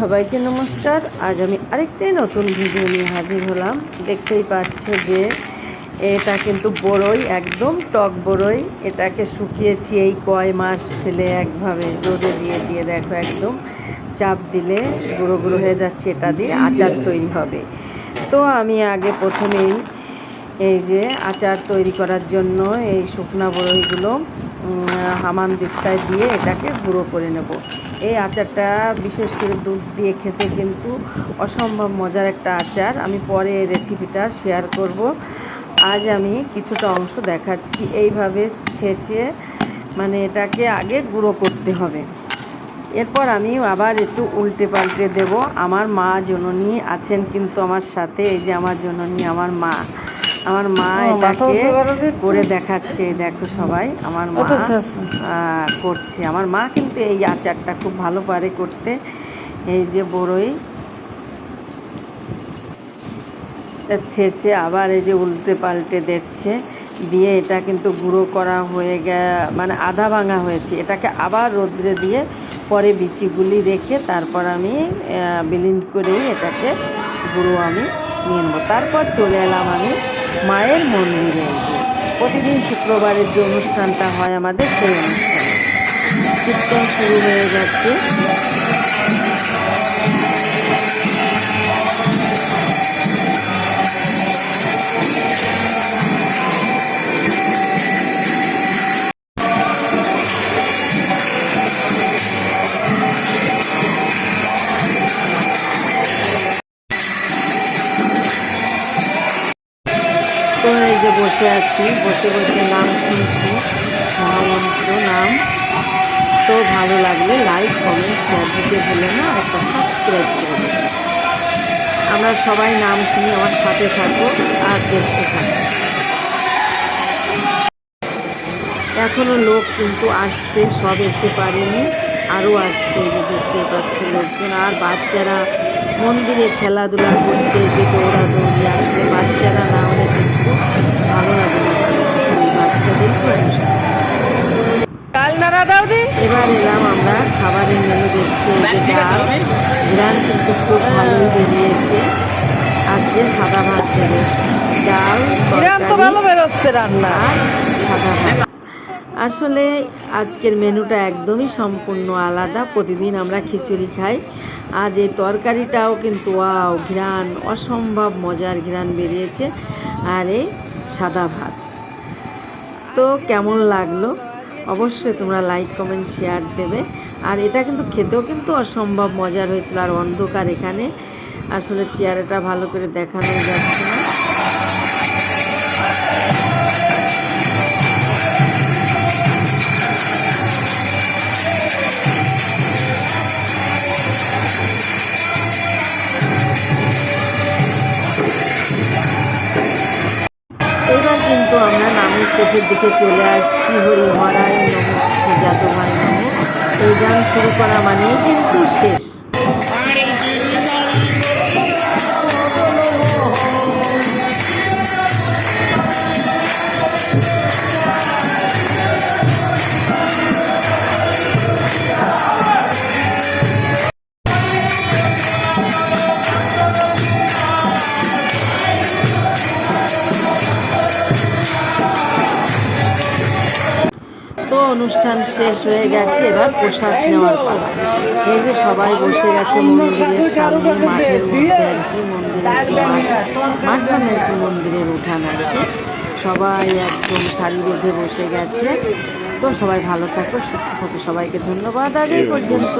সবাইকে নমস্কার। আজ আমি আরেকটাই নতুন ভিডিও নিয়ে হাজির হলাম। দেখতেই পাচ্ছ যে এটা কিন্তু বড়ই, একদম টক বড়ই। এটাকে শুকিয়েছি এই কয় মাস ফেলে একভাবে। রোদে দিয়ে দিয়ে দেখো একদম চাপ দিলে গুঁড়ো গুঁড়ো হয়ে যাচ্ছে এটা দিয়ে, আচার তৈরি হবে। তো আমি আগে প্রথমেই এই যে আচার তৈরি করার জন্য এই শুকনা বড়ইগুলো হামান দিস্তায় দিয়ে এটাকে গুঁড়ো করে নেব। এই আচারটা বিশেষ করে দুধ দিয়ে খেতে কিন্তু অসম্ভব মজার একটা আচার। আমি পরে রেসিপিটা শেয়ার করব। আজ আমি কিছুটা অংশ দেখাচ্ছি। এইভাবে ছেঁচে মানে এটাকে আগে গুঁড়ো করতে হবে। এরপর আমি আবার একটু উল্টে পাল্টে দেব। আমার মা জননী আছেন কিন্তু আমার সাথে। এই যে আমার জননী, আমার মা। আমার মা এটাকে করো দেখাচ্ছে দেখো সবাই আমার মা করছে। আমার মা কিন্তু এই আচারটা খুব ভালো পারে করতে। এই যে বড়ই। ছেঁচে আবার এই যে উল্টে পাল্টে দিচ্ছে। দিয়ে এটা কিন্তু গুঁড়ো করা হয়ে গে মানে আধা ভাঙা হয়েছে। এটাকে আবার রোদ্রে দিয়ে পরে বিচিগুলি রেখে তারপর আমি বিলিন করেই এটাকে গুঁড়ো আমি নিয়ে নেব। তারপর চলে এলাম আমি মায়ের মন্দিরে। প্রতিদিন শুক্রবারের যে অনুষ্ঠানটা হয় আমাদের সেই অনুষ্ঠান। শুরু হয়ে যাচ্ছে বসে আছি, বসে বসে নাম শুনছি, মহামন্ত্র, নাম। তো ভালো লাগলে লাইক কমেন্ট শেয়ার দিতে ভুলে না একটা সাবস্ক্রাইব করে আমরা সবাই নাম শুনি আমার সাথে থাকব আর দেখতে থাকব এখনও লোক কিন্তু আসতে সব এসে পারেনি, আরও আসতে দেখতে পাচ্ছে লোকজন। আর বাচ্চারা মন্দিরে খেলাধুলা করছে যে এলাম আমরা। খাবারের মেনু দেখছি ডাল। ঘ্রাণ কিন্তু খুব ভালোই বেরিয়েছে। আজকে সাদা ভাত দেবে। ডাল ভালো বেরোচ্ছে রান্না। সাদা ভাত। আসলে আজকের মেনুটা একদমই সম্পূর্ণ আলাদা। প্রতিদিন আমরা খিচুড়ি খাই। আজ এই তরকারিটাও কিন্তু ওয়াও ঘ্রাণ অসম্ভব মজার ঘ্রাণ বেরিয়েছে। আর এই সাদা ভাত। তো কেমন লাগল? অবশ্যই তোমরা লাইক কমেন্ট শেয়ার দেবে। আর এটা কিন্তু খেতেও কিন্তু অসম্ভব মজার হয়েছিল। আর অন্ধকার এখানে। আসলে চেয়ারটা ভালো করে দেখানো যাচ্ছে না। শেষের দিকে চলে আসছি হরি শুরু করা মানেই কিন্তু শেষ অনুষ্ঠান শেষ হয়ে গেছে, এবার প্রসাদ নেওয়ার পালা। এই যে সবাই বসে গেছে মন্দিরের সামনে, মাঠের মধ্যে আর কি মন্দিরের মাঠ মানে আর কি মন্দিরের উঠান আর কি। সবাই একদম শাড়ি বেঁধে বসে গেছে। তো সবাই ভালো থাকো, সুস্থ থাকো। সবাইকে ধন্যবাদ। আর পর্যন্ত।